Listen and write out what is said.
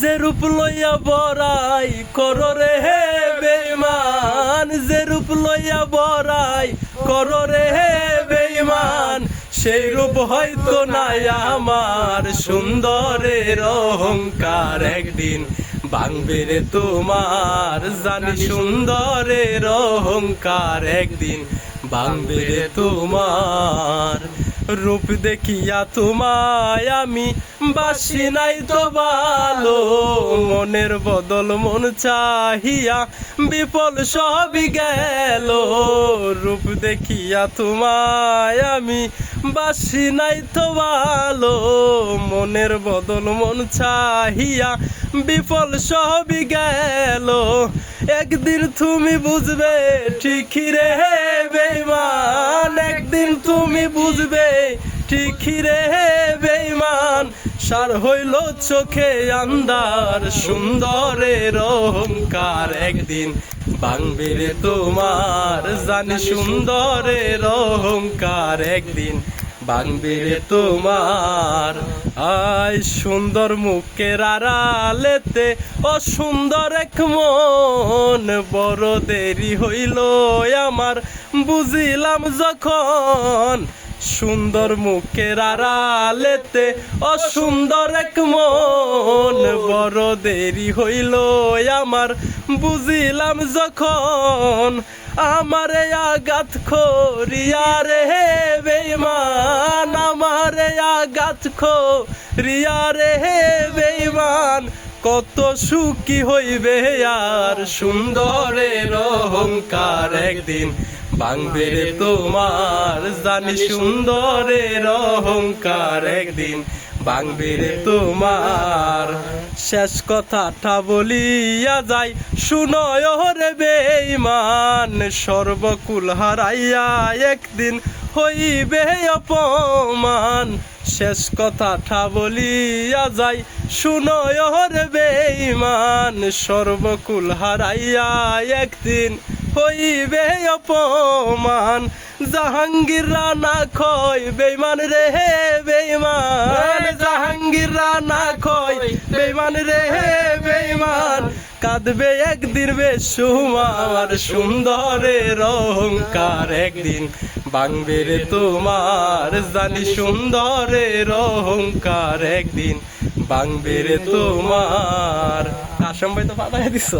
যে রূপ লইয়া বড়াই করো হে বেইমান যে রূপ লইয়া বড়াই করো হে বেইমান সেই রূপ হয়তো নাই আমার সুন্দরের অহংকার একদিন ভাঙবে রে তোমার। জানি সুন্দরের অহংকার একদিন ভাঙবে রে তোমার। রূপ দেখিয়া তোমায় আমি বাসি নাই তো ভালো মনের বদল মন চাহিয়া বিফল সবই গেল। রূপ দেখিয়া তোমায় আমি বাসি নাই তো ভালো মনের বদল মন চাহিয়া বিফল সবই গেল। একদিন তুমি বুঝবে ঠিকই রে তুমি বুঝবে ঠিকই রে বেইমান সার হইল চোখে আন্দার সুন্দরের অহংকার। একদিন ভাঙবে রে তোমার জানি সুন্দরের অহংকার। একদিন ভাঙবে তোমার। আয় সুন্দর মুখের আড়ালেতে অসুন্দর এক মন। বড় দেরি হইল আমার, বুঝিলাম যখন। সুন্দর মুখের আড়ালেতে অসুন্দর এক মন। বড় দেরি হইল আমার, বুঝিলাম যখন। আমারে আঘাত করিয়া রে বেইমান আমারে আঘাত করিয়া রে হে বেইমান কত সুখী হইবে আর সুন্দরের অহংকার একদিন ভাঙবে তোমার, জানি সুন্দরের অহংকার একদিন ভাঙবে তোমার। শেষ কথাটা বলিয়া যাই শুনয় রে বেইমান সর্বকুল হারাইয়া একদিন হইবে অপমান। শেষ কথাটা বলিয়া যাই শুনয় রে বেইমান সর্বকুল হারাইয়া একদিন হইবে অপমান জাহাঙ্গীর রানা খয় বেইমান রে হে বেইমান জাহাঙ্গীর রানা খয় বেইমান রে হে বেইমান কাঁদবে একদিন বেশুমার সুন্দরের অহংকার একদিন ভাঙবে রে তোমার জানি সুন্দরের অহংকার একদিন ভাঙবে রে তোমার। আসম ভাই তো পাঠাই দিছ।